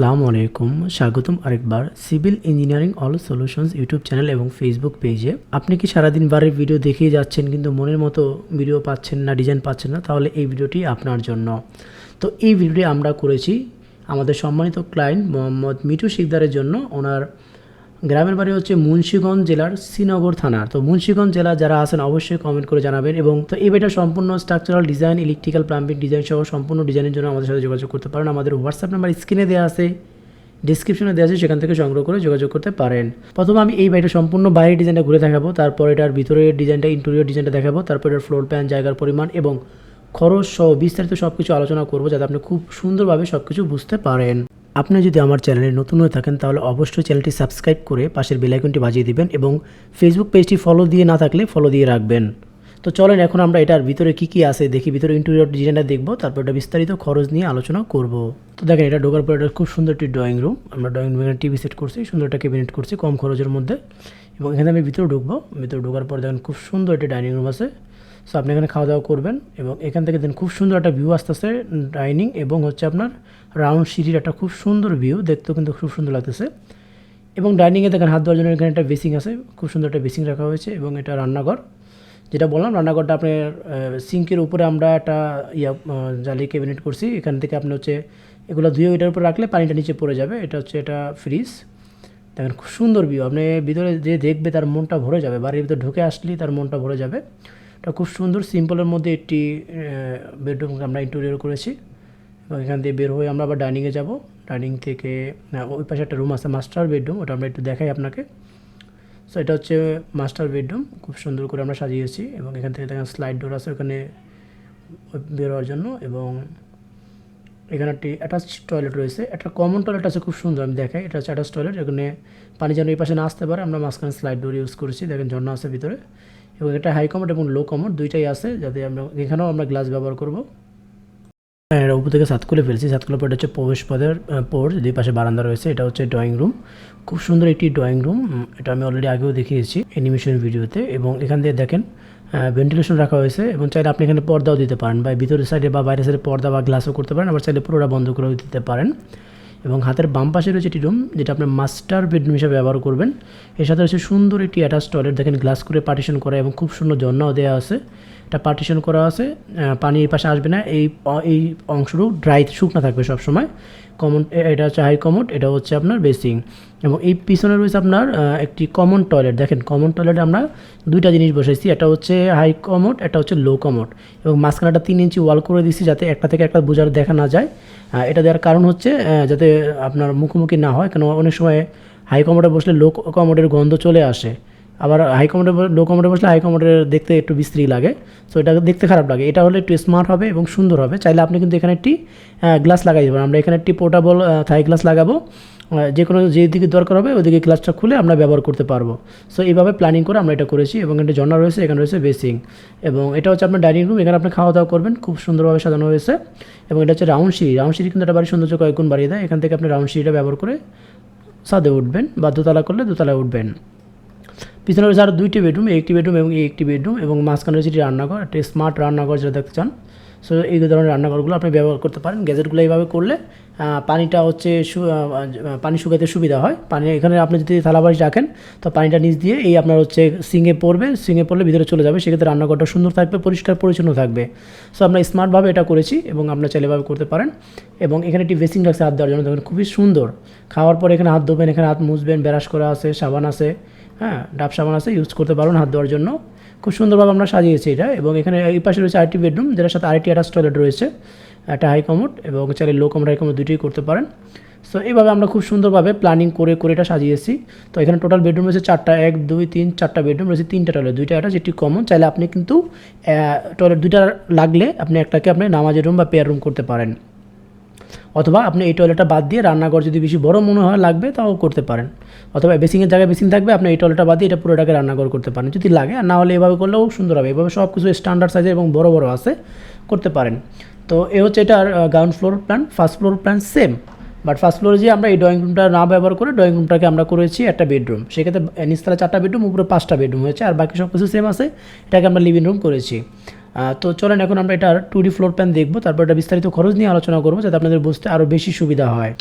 আসসালামু আলাইকুম। স্বাগতম আরেকবার civil engineering all solutions YouTube channel এবং ফেসবুক পেজে। আপনি কি সারাদিন বারের ভিডিও দেখিয়ে যাচ্ছেন কিন্তু মনের মতো ভিডিও পাচ্ছেন না, ডিজাইন পাচ্ছেন না? তাহলে এই ভিডিওটি আপনার জন্য। তো এই ভিডিওটি আমরা করেছি আমাদের সম্মানিত ক্লায়েন্ট মোহাম্মদ মিঠু শিকদারের জন্য। ওনার গ্রামের বাড়ি হচ্ছে মুন্সিগঞ্জ জেলার শ্রীনগর থানার। তো মুন্সিগঞ্জ জেলা যারা আছেন, অবশ্যই কমেন্ট করে জানাবেন এবং তো এই বইটা সম্পূর্ণ structural design electrical plumbing design সহ সম্পূর্ণ ডিজাইনের জন্য আমাদের সাথে যোগাযোগ করতে পারেন। আমাদের হোয়াটসঅ্যাপ নাম্বার স্ক্রিনে দেওয়া আছে ডিসক্রিপশনে দেওয়া আছে, সেখান থেকে সংগ্রহ করে যোগাযোগ করতে পারেন। প্রথমে আমি এই বাড়িটা সম্পূর্ণ বাইরের ডিজাইনটা ঘুরে দেখাবো, তারপর এটার ভিতরের ডিজাইনটা ইন্টেরিয়র ডিজাইনটা দেখাবো, তারপর এটার ফ্লোর প্ল্যান জায়গার পরিমাণ এবং খরচ সহ বিস্তারিত সব কিছু আলোচনা করব যাতে আপনি খুব সুন্দরভাবে সব কিছু বুঝতে পারেন। আপনি যদি আমার চ্যানেলে নতুন হয়ে থাকেন, তাহলে অবশ্যই চ্যানেলটি সাবস্ক্রাইব করে পাশের বেলাইকনটি বাজিয়ে দিবেন এবং ফেসবুক পেজটি ফলো দিয়ে না থাকলে ফলো দিয়ে রাখবেন। তো চলেন, এখন আমরা এটার ভিতরে কি কি আছে দেখি, ভিতরে ইন্টেরিয়র ডিজাইনটা দেখব, তারপর এটা বিস্তারিত খরচ নিয়ে আলোচনা করব। তো দেখেন, এটা ঢোকার পরে এটা খুব সুন্দর একটি ড্রয়িং রুম আমরা ড্রয়িং রুমে টিভি সেট করছি, সুন্দর একটা ক্যাবিনেট করছি কম খরচের মধ্যে। এবং এখানে আমি ভিতরে ঢুকবো। ভিতরে ঢোকার পর দেখেন খুব সুন্দর একটা ডাইনিং রুম আছে। সো আপনি এখানে খাওয়া দাওয়া করবেন এবং এখান থেকে দেখেন খুব সুন্দর একটা ভিউ আসতেছে ডাইনিং এবং হচ্ছে আপনার রাউন্ড সিঁড়ির একটা খুব সুন্দর ভিউ দেখতেও কিন্তু খুব সুন্দর লাগতেছে। এবং ডাইনিংয়ে দেখেন হাত ধোয়ার জন্য এখানে একটা বেসিং আছে, খুব সুন্দর একটা বেসিং রাখা হয়েছে এবং এটা রান্নাঘর। যেটা বললাম, রান্নাঘরটা আপনার সিঙ্কের উপরে আমরা একটা ইয়া জালি ক্যাবিনেট করছি। এখান থেকে আপনি হচ্ছে এগুলো ধুয়ে ওইটার উপর রাখলে পানিটা নিচে পড়ে যাবে। এটা হচ্ছে এটা ফ্রিজ দেখেন খুব সুন্দর ভিউ আপনি ভিতরে যে দেখবে তার মনটা ভরে যাবে। বাড়ির ভিতরে ঢুকে আসলেই তার মনটা ভরে যাবে। এটা খুব সুন্দর, সিম্পলের মধ্যে একটি বেডরুম আমরা ইন্টেরিয়র করেছি। এবং এখান দিয়ে বের হয়ে আমরা আবার ডাইনিংয়ে যাব। ডাইনিং থেকে ওই পাশে একটা রুম আছে মাস্টার বেডরুম ওটা আমরা একটু দেখাই আপনাকে। সো এটা হচ্ছে মাস্টার বেডরুম খুব সুন্দর করে আমরা সাজিয়েছি। এবং এখান থেকে দেখেন স্লাইড ডোর আছে ওখানে বের হওয়ার জন্য। এবং এখানে একটি অ্যাটাচ টয়লেট রয়েছে। একটা কমন টয়লেট আছে, খুব সুন্দর, আমি দেখাই। এটা হচ্ছে অ্যাটাচ টয়লেট এখানে পানি যেন এই পাশে না আসতে পারে। আমরা মাঝখানে স্লাইড ডোর ইউজ করেছি। দেখেন ঝর্ণা আছে ভিতরে। এবং এটা হাই কমোড এবং লো কমোড দুইটাই আছে, যাতে আমরা এখানেও আমরা গ্লাস ব্যবহার করব। হ্যাঁ এটা উপর থেকে সাত খুলে ফেলছি। সাত খুলে পর হচ্ছে প্রবেশ পদের পোর্ট দুই পাশে বারান্দা রয়েছে। এটা হচ্ছে ড্রয়িং রুম খুব সুন্দর একটি ড্রয়িং রুম এটা আমি অলরেডি আগেও দেখিয়েছি অ্যানিমেশন ভিডিওতে এবং এখান দিয়ে দেখেন ভেন্টিলেশন রাখা হয়েছে এবং চাইলে আপনি এখানে পর্দাও দিতে পারেন বা ভিতরের সাইডে বা বাইরের সাইডে পর্দা বা গ্লাসও করতে পারেন। আবার চাইলে পুরোটা বন্ধ করেও দিতে পারেন। এবং হাতের বাম পাশে রয়েছে একটি রুম যেটা আপনার মাস্টার বেডরুম হিসেবে ব্যবহার করবেন। এর সাথে রয়েছে সুন্দর একটি অ্যাটাচ টয়লেট দেখেন গ্লাস করে পার্টিশন করা এবং খুব সুন্দর ঝর্ণাও দেওয়া আছে। এটা পার্টিশন করা আছে পানি এই পাশে আসবে না, এই এই অংশটুকু ড্রাই শুকনা থাকবে সব সময় কমন এটা হচ্ছে হাই কমোড এটা হচ্ছে আপনার বেসিং এবং এই পিছনে রয়েছে আপনার একটি কমন টয়লেট দেখেন কমন টয়লেটে আমরা দুইটা জিনিস বসাইছি এটা হচ্ছে হাই কমোড একটা হচ্ছে লো কমোড এবং মাঝখানে একটা তিন ইঞ্চি ওয়াল করে দিচ্ছি যাতে একটা থেকে একটা বোঝার দেখা না যায়। এটা দেওয়ার কারণ হচ্ছে যাতে আপনার মুখোমুখি না হয়, কেন অনেক সময় হাই কমোডে বসলে লো কমোডের গন্ধ চলে আসে। আবার হাই কমোডে লো কমোডে বসলে হাই দেখতে একটু বিস্ত্রী লাগে। সো এটা দেখতে খারাপ লাগে। এটা হলে একটু স্মার্ট হবে এবং সুন্দর হবে। চাইলে আপনি কিন্তু এখানে একটি গ্লাস লাগাই দেবেন আমরা এখানে একটি পোর্টাবল থাই গ্লাস লাগাবো। যে কোনো যে দিকে দরকার হবে ওইদিকে গ্লাসটা খুলে আমরা ব্যবহার করতে পারব। সো এইভাবে প্ল্যানিং করে আমরা এটা করেছি এবং এটা ঝর্ণা রয়েছে, এখানে রয়েছে বেসিং এবং এটা হচ্ছে আপনার ডাইনিং রুম এখানে আপনি খাওয়া দাওয়া করবেন। খুব সুন্দরভাবে সাজানো হয়েছে। এবং এটা হচ্ছে রাউন্ড সিঁড়ি। রাউন্ড সিঁড়ি কিন্তু একটা বাড়ির সৌন্দর্য কয়েক গুণ বাড়িয়ে দেয়। এখান থেকে আপনি রাউন্ড সিঁড়িটা ব্যবহার করে ছাদে উঠবেন বা দোতলা করলে দোতলায় উঠবেন। পিছনে রয়েছে আরও দুইটি বেডরুম একটি বেডরুম এবং এই একটি বেডরুম এবং মাঝখানে রয়েছে একটি রান্নাঘর, একটা স্মার্ট রান্নাঘর যেটা দেখতে চান। সো এই ধরনের রান্নাঘরগুলো আপনি ব্যবহার করতে পারেন। গ্যাজেটগুলো এইভাবে করলে পানিটা হচ্ছে পানি শুকাতে সুবিধা হয়। পানি এখানে আপনি যদি থালাবাড়ি রাখেন, তো পানিটা নিচ দিয়ে এই আপনার হচ্ছে সিঙে পড়বে, সিঙে পড়লে ভিতরে চলে যাবে। সেক্ষেত্রে রান্নাঘরটা সুন্দর থাকবে, পরিষ্কার পরিচ্ছন্ন থাকবে। সো আমরা স্মার্টভাবে এটা করেছি এবং আপনার চাইলে এভাবে করতে পারেন। এবং এখানে একটি বেসিং রাখছে হাত দেওয়ার জন্য দেখুন, খুবই সুন্দর। খাওয়ার পর এখানে হাত ধোবেন, এখানে হাত মুছবেন, ব্রাশ করা আছে, সাবান আছে। হ্যাঁ ডাব সাবান আছে ইউজ করতে পারবেন হাত ধোয়ার জন্য। খুব সুন্দরভাবে আমরা সাজিয়েছি এটা। এবং এখানে এই পাশে রয়েছে আরেকটি বেডরুম যেটার সাথে আরেকটি অ্যাটাচ টয়লেট রয়েছে, একটা হাই কমোড এবং চাইলে লো কমোড হাই কমোড দুটোই করতে পারেন। সো এইভাবে আমরা খুব সুন্দরভাবে প্ল্যানিং করে করে এটা সাজিয়েছি। তো এখানে টোটাল বেডরুম রয়েছে চারটা, এক, দুই, তিন, চারটা বেডরুম রয়েছে তিনটা টয়লেট দুইটা একটি কমন চাইলে আপনি কিন্তু টয়লেট দুইটা লাগলে আপনি একটাকে আপনি নামাজের রুম বা পেয়ার রুম করতে পারেন। অথবা আপনি এই টয়লেটটা বাদ দিয়ে রান্নাঘর যদি বেশি বড় মনে হয়, লাগবে তাও করতে পারেন। অথবা বেসিংয়ের জায়গায় বেসিং থাকবে, আপনি এই টয়লেটটা বাদ দিয়ে এটা পুরোটাকে রান্নাঘর করতে পারেন। যদি লাগে, আর না হলে এভাবে করলেও সুন্দর হবে। এভাবে সব কিছু স্ট্যান্ডার্ড সাইজে এবং বড় বড় আছে, করতে পারেন। তো এ হচ্ছে এটার ground floor plan first floor plan same but first ফ্লোরে যে আমরা এই ড্রয়িং রুমটা না ব্যবহার করে ড্রয়িং রুমটাকে আমরা করেছি একটা বেডরুম সেক্ষেত্রে নিচতলা চারটা বেডরুম উপরে পাঁচটা বেডরুম হয়েছে। আর বাকি সব কিছু সেম আছে। এটাকে আমরা লিভিং রুম করেছি। তো চলেন এখন আমরা এটার টু ডি ফ্লোর প্ল্যান দেখব, তারপর এটা বিস্তারিত খরচ নিয়ে আলোচনা করব যাতে আপনাদের বুঝতে আরও বেশি সুবিধা হয়।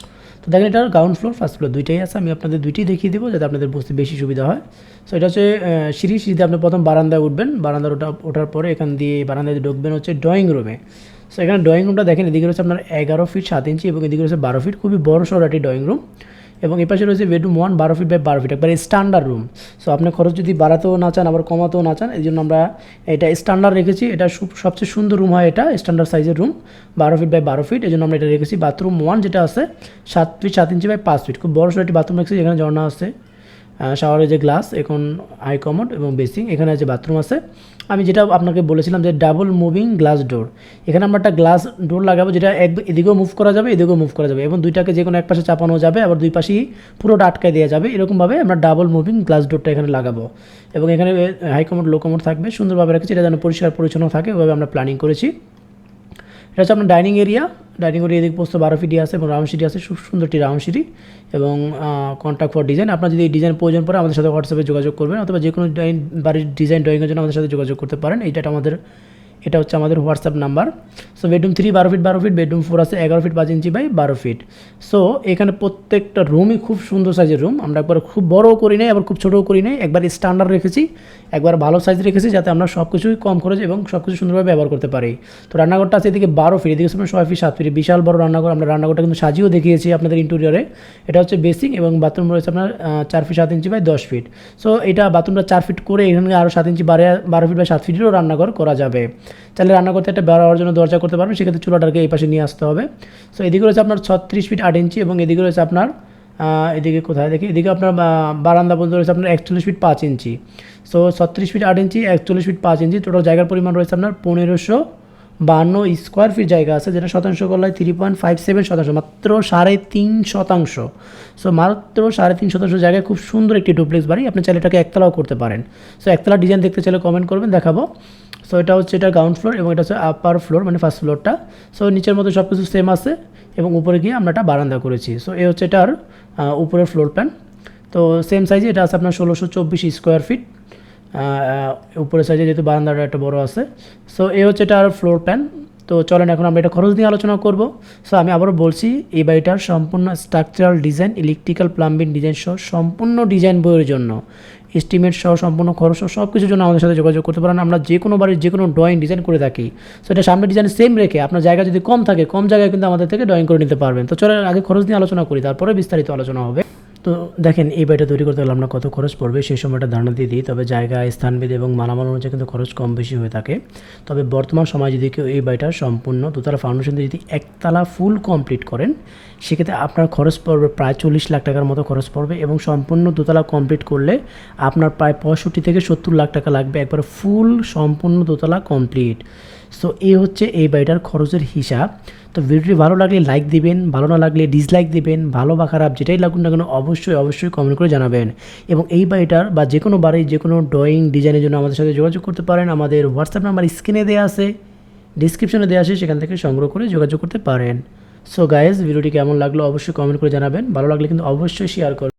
তো দেখেন এটার গ্রাউন্ড ফ্লোর ফার্স্ট ফ্লোর দুইটাই আছে, আমি আপনাদের দুইটাই দেখিয়ে দেবো যাতে আপনাদের বুঝতে বেশি সুবিধা হয়। সো এটা হচ্ছে সিঁড়ি, সিঁড়িতে আপনি প্রথম বারান্দায় উঠবেন, বারান্দার ওটা, ওঠার পরে এখান দিয়ে বারান্দায় দিয়ে ঢুকবেন হচ্ছে ড্রয়িং রুমে সো এখানে ড্রয়িং রুমটা দেখেন, এদিকে রয়েছে আপনার এগারো ফিট সাত ইঞ্চি এবং এদিকে রয়েছে বারো ফিট খুবই বড় সড় একটি ড্রয়িং রুম এবং এই পাশে রয়েছে বেডরুম ওয়ান বারো ফিট বাই বারো ফিট একবার স্ট্যান্ডার্ড রুম সো আপনি খরচ যদি বাড়াতেও না চান, আবার কমাতেও না চান এই জন্য আমরা এটা স্ট্যান্ডার্ড রেখেছি। এটা সবচেয়ে সুন্দর রুম হয় এটা স্ট্যান্ডার্ড সাইজের রুম বারো ফিট বাই বারো ফিট এই জন্য আমরা এটা রেখেছি। বাথরুম ওয়ান যেটা আছে, সাত ফিট সাত ইঞ্চি বাই পাঁচ ফিট খুব বড় সড়ো একটি বাথরুম রেখেছি এখানে ঝর্ণা আছে। শাওয়ারের যে গ্লাস এখন হাই কমোড এবং বেসিং এখানে যে বাথরুম আছে। আমি যেটা আপনাকে বলেছিলাম যে ডাবল মুভিং গ্লাস ডোর এখানে আমরা একটা গ্লাস ডোর লাগাবো যেটা এক এদিকেও মুভ করা যাবে, এদিকেও মুভ করা যাবে এবং দুইটাকে যে কোনো এক পাশে চাপানো যাবে আবার দুই পাশেই পুরোটা আটকায় দেওয়া যাবে। এরকমভাবে আমরা ডাবল মুভিং গ্লাস ডোরটা এখানে লাগাবো এবং এখানে হাইকমোড লোকোমোড থাকবে, সুন্দরভাবে রেখেছি, এটা যেন পরিষ্কার পরিচ্ছন্ন থাকে ওইভাবে আমরা প্ল্যানিং করেছি। এটা হচ্ছে আপনার ডাইনিং এরিয়া ডাইনিং রুমের এদিকে পোস্ত বারো ফিটি আছে এবং রাউন্ড সিটি আছে। খুব সুন্দর একটি রাউন্ড সিটি এবং কন্ট্যাক্ট ফর ডিজাইন আপনার যদি ডিজাইন প্রয়োজন পড়ে আমাদের সাথে হোয়াটসঅ্যাপে যোগাযোগ করবেন অথবা যে কোনো বাড়ির ডিজাইন ড্রয়িংয়ের জন্য আমাদের সাথে যোগাযোগ করতে পারেন। এইটা আমাদের এটা হচ্ছে আমাদের WhatsApp number. So bedroom three বারো ফিট বারো ফিট বেডরুম ফোর আছে, এগারো ফিট পাঁচ ইঞ্চি বাই বারো ফিট সো এখানে প্রত্যেকটা রুমই খুব সুন্দর সাইজের রুম আমরা একবার খুব বড়ও করি নাই, আবার খুব ছোটও করি নাই। একবার স্ট্যান্ডার্ড রেখেছি। একবার ভালো সাইজ রেখেছি যাতে আমরা সব কিছুই কম খরচ এবং সব কিছু সুন্দরভাবে ব্যবহার করতে পারি। তো, রান্নাঘরটা আছে এদিকে বারো ফিট এদিকে হচ্ছে ছয় ফিট সাত ফিট বিশাল বড় রান্নাঘর। আমরা রান্নাঘরটা কিন্তু সাজিয়েও দেখিয়েছি আপনাদের ইন্টেরিয়রে এটা হচ্ছে বেসিক এবং বাথরুম রয়েছে আপনার চার ফিট সাত ইঞ্চি বাই দশ ফিট সো এটা বাথরুমটা চার ফিট করে এখানে আরও সাত ইঞ্চি বারে, বারো ফিট বাই সাত ফিটেরও রান্নাঘর করা যাবে। চাইলে রান্না করতে একটা বেড়া হওয়ার জন্য দরজা করতে পারবেন, সেক্ষেত্রে চুলাটাকে এই পাশে নিয়ে আসতে হবে। সো এদিকে রয়েছে আপনার ছত্রিশ ফিট আট ইঞ্চি এবং এদিকে রয়েছে আপনার এদিকে কোথায় দেখি? এদিকে আপনার বারান্দা বলতে রয়েছে আপনার একচল্লিশ ফিট পাঁচ ইঞ্চি সো ছত্রিশ ফিট আট ইঞ্চি একচল্লিশ ফিট পাঁচ ইঞ্চি টোটাল জায়গার পরিমাণ রয়েছে আপনার পনেরোশো বান্ন স্কোয়ার ফিট জায়গা আছে, যেটা শতাংশ করলে থ্রি পয়েন্ট ফাইভ সেভেন শতাংশ, মাত্র সাড়ে তিন শতাংশ। সো মাত্র সাড়ে তিন শতাংশ জায়গায় খুব সুন্দর একটি ডুপ্লেক্স বাড়ি, আপনি চাইলে এটাকে একতলাও করতে পারেন। সো একতলা ডিজাইন দেখতে চাইলে কমেন্ট করবেন, দেখাবো। সো এটা হচ্ছে এটা গ্রাউন্ড ফ্লোর এবং এটা হচ্ছে আপার ফ্লোর মানে ফার্স্ট ফ্লোরটা সো নিচের মধ্যে সব কিছু সেম আছে এবং উপরে গিয়ে আমরা এটা বারান্দা করেছি। সো এ হচ্ছে এটার উপরের ফ্লোর প্ল্যান তো সেম সাইজে এটা আছে আপনার ষোলোশো চব্বিশ স্কোয়ার ফিট উপরের সাইজে যেহেতু বারান্দাটা একটা বড় আছে। সো এই হচ্ছে এটার ফ্লোর প্ল্যান তো চলেন, এখন আমরা এটা খরচ নিয়ে আলোচনা করব। সো আমি আবারও বলছি, এই বাড়িটার সম্পূর্ণ structural design electrical plumbing design সহ সম্পূর্ণ ডিজাইন বইয়ের জন্য। এস্টিমেট সহ, সম্পূর্ণ খরচ সব কিছুর জন্য আমাদের সাথে যোগাযোগ করতে পারেন। আমরা যে কোনো বাড়ির যে কোনো ড্রয়িং ডিজাইন করে থাকি। সো এটা সামনে ডিজাইন সেম রেখে আপনার জায়গা যদি কম থাকে, কম জায়গায় কিন্তু আমাদের থেকে ড্রয়িং করে নিতে পারবেন। তো চলেন, আগে খরচ নিয়ে আলোচনা করি, তারপরে বিস্তারিত আলোচনা হবে। তো দেখেন, এই বাড়িটা তৈরি করতে গেলে আপনার কত খরচ পড়বে, সেই সময়টা ধারণা দিয়ে দিই। তবে জায়গা, স্থানভেদ এবং মালামাল অনুযায়ী কিন্তু খরচ কম বেশি হয়ে থাকে। তবে বর্তমান সময় যদি কেউ এই বাড়িটা সম্পূর্ণ দোতলা ফাউন্ডেশন দিয়ে যদি একতলা ফুল কমপ্লিট করেন, সেক্ষেত্রে আপনার খরচ পড়বে প্রায় চল্লিশ লাখ টাকার মতো খরচ পড়বে এবং সম্পূর্ণ দোতলা কমপ্লিট করলে আপনার প্রায় পঁয়ষট্টি থেকে সত্তর লাখ টাকা লাগবে, একবার ফুল সম্পূর্ণ দোতলা কমপ্লিট সো এই হচ্ছে এই বাড়িটার খরচের হিসাব। তো ভিডিওটি ভালো লাগলে লাইক দিবেন, ভালো না লাগলে ডিসলাইক দিবেন, ভালো বা খারাপ যেটাই লাগুন না কেন অবশ্যই অবশ্যই কমেন্ট করে জানাবেন। এবং এই বাড়িটার বা যে কোনো বাড়ির, যে কোনো ড্রয়িং ডিজাইনের জন্য আমাদের সাথে যোগাযোগ করতে পারেন। আমাদের হোয়াটসঅ্যাপ নাম্বার স্ক্রিনে দেওয়া আছে ডিসক্রিপশনে দেওয়া আছে, সেখান থেকে সংগ্রহ করে যোগাযোগ করতে পারেন। সো গাইজ ভিডিওটি কেমন লাগল অবশ্যই কমেন্ট করে জানাবেন। ভালো লাগলে কিন্তু অবশ্যই শেয়ার করবেন।